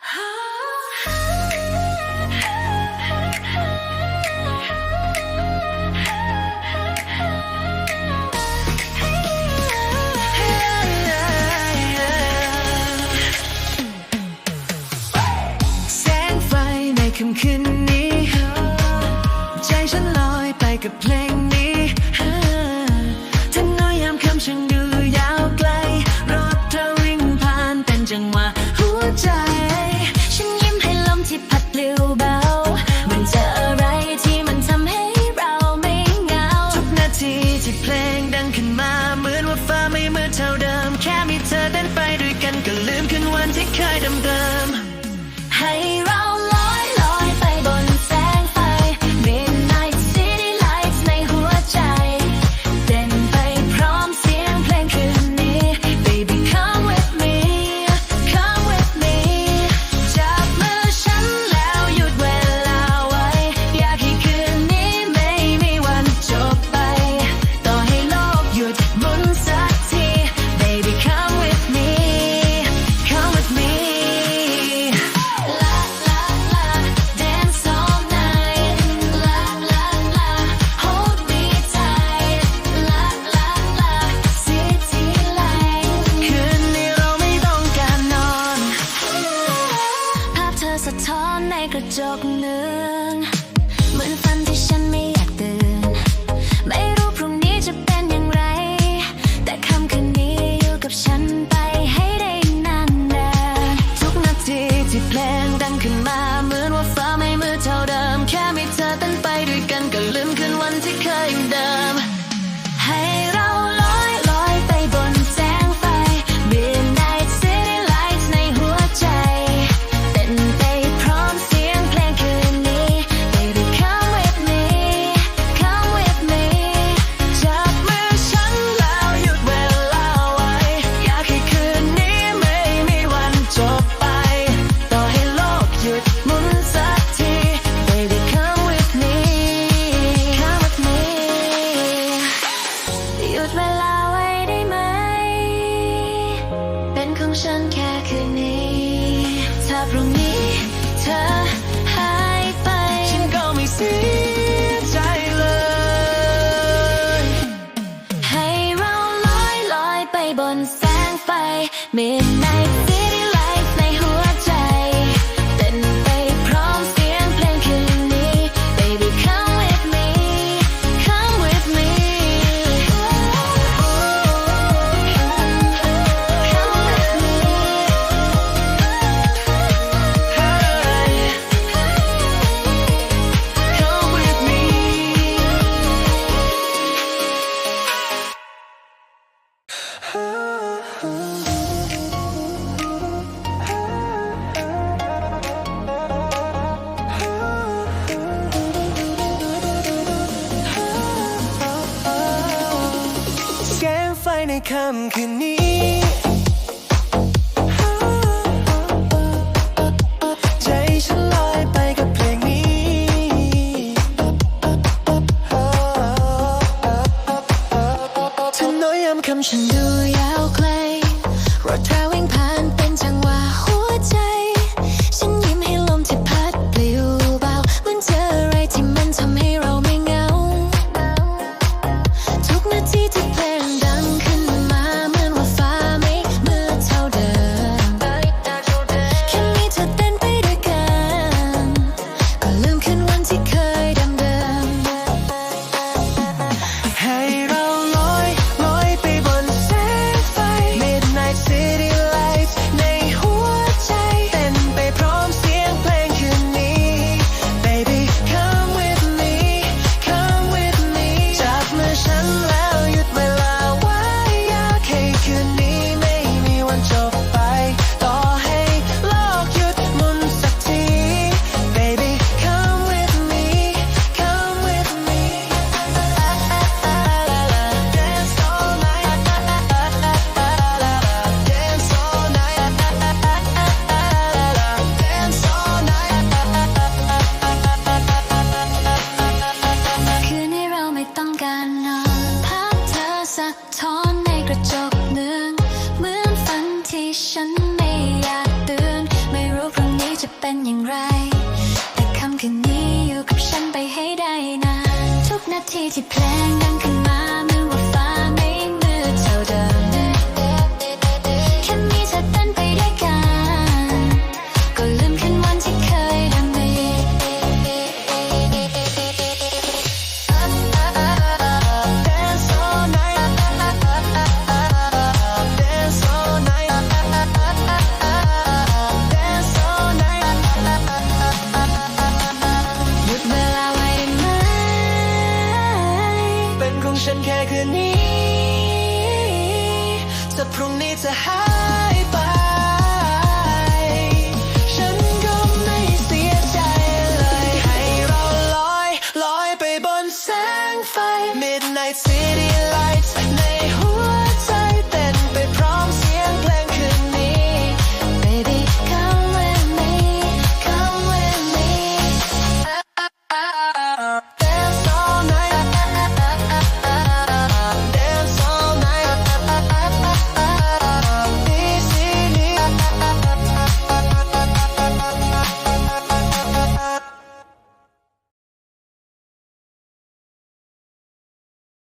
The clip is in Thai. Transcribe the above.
แสงไฟในค่ำคืนนี้ ใจฉันลอยไปกับเพลงนี้ทั้งน้อยยามคำฉันดูยาวไกล รถเธอวิ่งผ่านเป็จังหวะหัวใจ ดเวลาไว้ได้ไหม เป็นของฉันแค่คืนนี้ ถ้าพรุ่งนี้เธอ ไฟในค่ำคืนนี้ จะ คืนนี้จะพรุ่งนี้จะหา